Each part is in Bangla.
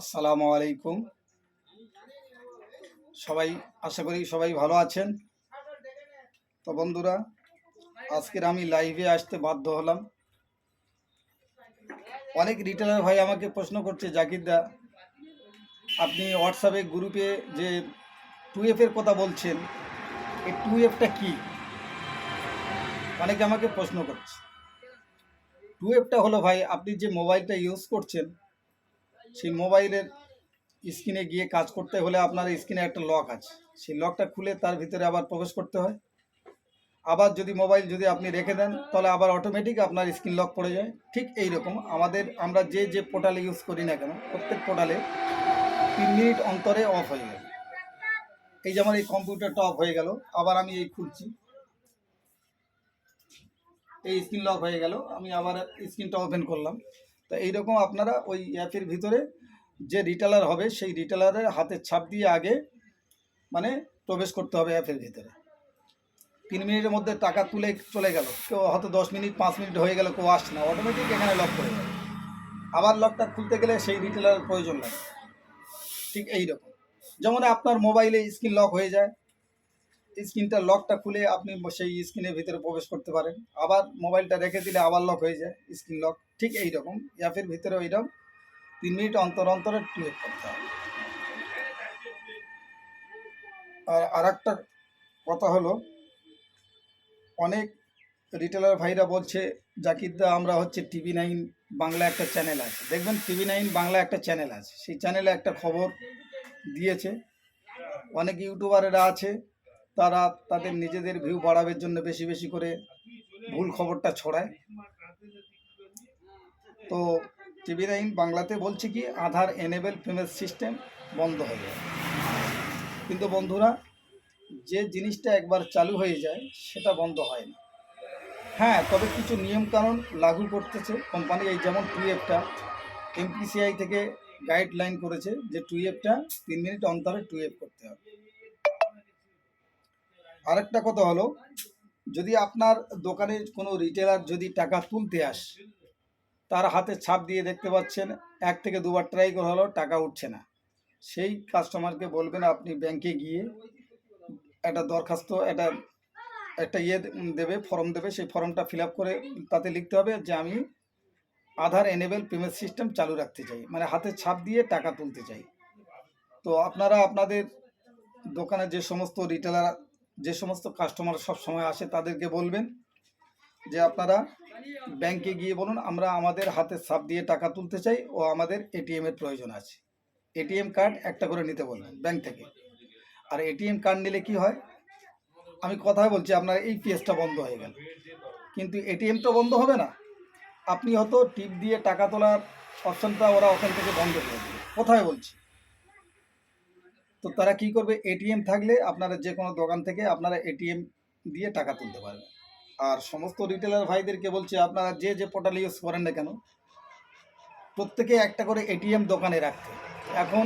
আসসালামু আলাইকুম। সবাই, আশা করি সবাই ভালো আছেন। তো বন্ধুরা, আজকের আমি লাইভে আসতে বাধ্য হলাম। অনেক রিটেলার ভাই আমাকে প্রশ্ন করছে জাকিরদা আপনি হোয়াটসঅ্যাপে গ্রুপে যে টু এফের কথা বলছেন, এই টু এফটা কী? অনেকে আমাকে প্রশ্ন করছে। টু এফটা হলো ভাই, আপনি যে মোবাইলটা ইউজ করছেন সেই মোবাইলের স্ক্রিনে গিয়ে কাজ করতে হলে আপনার স্ক্রিনে একটা লক আছে। সেই লকটা খুলে তার ভিতরে আবার প্রবেশ করতে হয়। আবার যদি মোবাইল যদি আপনি রেখে দেন, তাহলে আবার অটোমেটিক আপনার স্ক্রিন লক পড়ে যায়। ঠিক এই রকম আমাদের, আমরা যে যে পোর্টালে ইউজ করি না কেন, প্রত্যেক পোর্টালে তিন মিনিট অন্তরে অফ হয়ে গেল। এই যে আমার এই কম্পিউটারটা অফ হয়ে গেল, আবার আমি এই খুলছি। এই স্ক্রিন লক হয়ে গেল, আমি আবার স্ক্রিনটা ওপেন করলাম। তো এইরকম আপনারা ওই অ্যাপের ভিতরে যে রিটেলার হবে, সেই রিটেলারের হাতের ছাপ দিয়ে আগে মানে প্রবেশ করতে হবে অ্যাপের ভিতরে। তিন মিনিটের মধ্যে টাকা তুলে চলে গেল। কেউ হয়তো দশ মিনিট, পাঁচ মিনিট হয়ে গেল, কেউ আসছে না। অটোমেটিক এখানে লক করে যাবে আবার লকটা খুলতে গেলে সেই রিটেলারের প্রয়োজন লাগে। ঠিক এই রকম যেমন আপনার মোবাইলে স্ক্রিন লক হয়ে যায়। স্ক্রিনটা লকটা খুলে আপনি সেই স্ক্রিনের ভিতরে প্রবেশ করতে পারেন। আবার মোবাইলটা রেখে দিলে আবার লক হয়ে যায়, স্ক্রিন লক ঠিক এই রকম অ্যাপের ভিতরে ওইরকম তিন মিনিট অন্তর অন্তরে ক্রিয়েট করতে হবে। আর আর একটা কথা হলো, অনেক রিটেলার ভাইরা বলছে জাকিরদা আমরা হচ্ছে টিভি নাইন বাংলা একটা চ্যানেল আছে। দেখবেন টিভি নাইন বাংলা একটা চ্যানেল আছে। সেই চ্যানেলে একটা খবর দিয়েছে। অনেক ইউটিউবারেরা আছে। তারা তাদের নিজেদের ভিউ বাড়াবের জন্য বেশি বেশি করে ভুল খবরটা ছড়ায়। তো টিভি নাইন বাংলাতে বলছে কি, আধার এনেবেল পেমেন্ট সিস্টেম বন্ধ হয়ে যাবে কিন্তু বন্ধুরা, যে জিনিসটা একবার চালু হয়ে যায়, সেটা বন্ধ হয় না। হ্যাঁ তবে কিছু নিয়মকানুন লাগু করতেছে। কোম্পানি এই যেমন টুয়েফটা এমপিসিআই থেকে গাইডলাইন করেছে যে টুয়েফটা তিন মিনিট অন্তরে টুয়েফ করতে হবে। আরেকটা কথা হলো, যদি আপনার দোকানে কোনো রিটেলার যদি টাকা তুলতে আসে, তার হাতে ছাপ দিয়ে দেখতে পাচ্ছেন, এক থেকে দুবার ট্রাই করা হলো, টাকা উঠছে না। সেই কাস্টমারকে বলবেন, আপনি ব্যাংকে গিয়ে একটা দরখাস্ত, একটা একটা ইয়ে দেবে ফর্ম দেবে, সেই ফর্মটা ফিল করে তাতে লিখতে হবে যে, আমি আধার এনেবেল পেমেন্ট সিস্টেম চালু রাখতে চাই। মানে হাতে ছাপ দিয়ে টাকা তুলতে চাই। তো আপনারা আপনাদের দোকানে যে সমস্ত রিটেলার যে সমস্ত কাস্টমার সব সময় আসে তাদেরকে বলবেন যে আপনারা ব্যাংকে গিয়ে বলুন, আমরা আমাদের হাতে ছাপ দিয়ে টাকা তুলতে চাই, ও আমাদের এটিএম এর প্রয়োজন আছে। এটিএম কার্ড একটা করে নিতে বলবেন ব্যাংক থেকে। আর এটিএম কার্ড নিলে কি হয়? আমি কথাই বলছি, আপনার এই পেজটা বন্ধ হয়ে গেল। কিন্তু এটিএম তো বন্ধ হবে না। আপনি হয়তো টিপ দিয়ে টাকা তোলার অপশনটা ওরা ওখান থেকে বন্ধ করে দেবে। কোথায় বলছি। তো তারা কি করবে? এটিএম থাকলে আপনারা যে কোনো দোকান থেকে আপনারা এটিএম দিয়ে টাকা তুলতে পারবেন। আর সমস্ত রিটেলার ভাইদেরকে বলছি, আপনারা যে যে পোর্টাল ইউজ করেন না কেন, প্রত্যেকে একটা করে এটিএম দোকানে রাখতে। এখন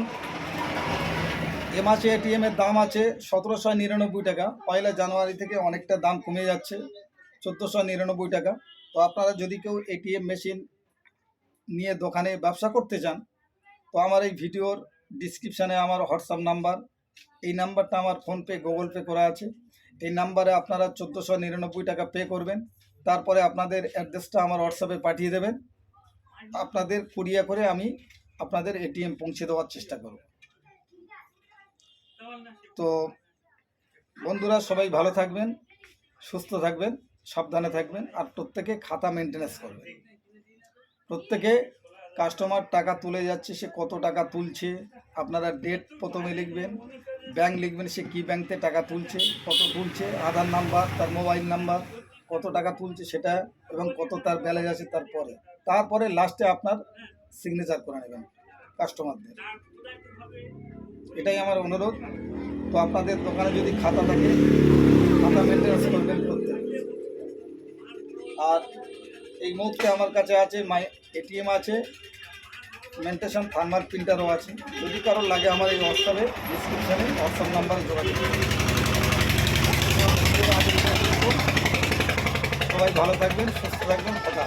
এ মাসে এটিএম এর দাম আছে সতেরোশো নিরানব্বই টাকা। পয়লা জানুয়ারি থেকে অনেকটা দাম কমে যাচ্ছে, চোদ্দোশো নিরানব্বই টাকা। তো আপনারা যদি কেউ এটিএম মেশিন নিয়ে দোকানে ব্যবসা করতে চান, তো আমার এই ভিডিওর ডিসক্রিপশানে আমার হোয়াটসঅ্যাপ নাম্বার এই নাম্বারটা আমার ফোনপে গুগল পে করা আছে। এই নাম্বারে আপনারা চোদ্দোশো নিরানব্বই টাকা পে করবেন। তারপরে আপনাদের অ্যাড্রেসটা আমার হোয়াটসঅ্যাপে পাঠিয়ে দেবেন। আপনাদের কুরিয়া করে আমি আপনাদের এটিএম পৌঁছে দেওয়ার চেষ্টা করব। তো বন্ধুরা, সবাই ভালো থাকবেন, সুস্থ থাকবেন, সাবধানে থাকবেন, আর প্রত্যেকে খাতা মেনটেন্যান্স করবেন। প্রত্যেকে কাস্টমার টাকা তুলে যাচ্ছে, সে কত টাকা তুলছে, আপনারা ডেট প্রথমে লিখবেন ব্যাংক লিখবেন, সে কী ব্যাংকে টাকা তুলছে, কত তুলছে আধার নাম্বার তার মোবাইল নাম্বার কত টাকা তুলছে সেটা এবং কত তার ব্যালেন্স আছে তারপরে তারপরে লাস্টে আপনার সিগনেচার করে নেবেন কাস্টমারদের এটাই আমার অনুরোধ। তো আপনাদের দোকানে যদি খাতা থাকে, খাতা মেনটেন্যান্স করবেন প্রত্যেক আর এই মুহূর্তে আমার কাছে আছে মাই এটিএম আছে মেন্টেশন ফার্মার প্রিন্টারও আছে যদি কারোর লাগে আমার এই হোয়াটসঅ্যাপে ডিসক্রিপশানে হোয়াটসঅ্যাপ নাম্বার যোগাযোগ সবাই ভালো থাকবেন, সুস্থ থাকবেন কথা।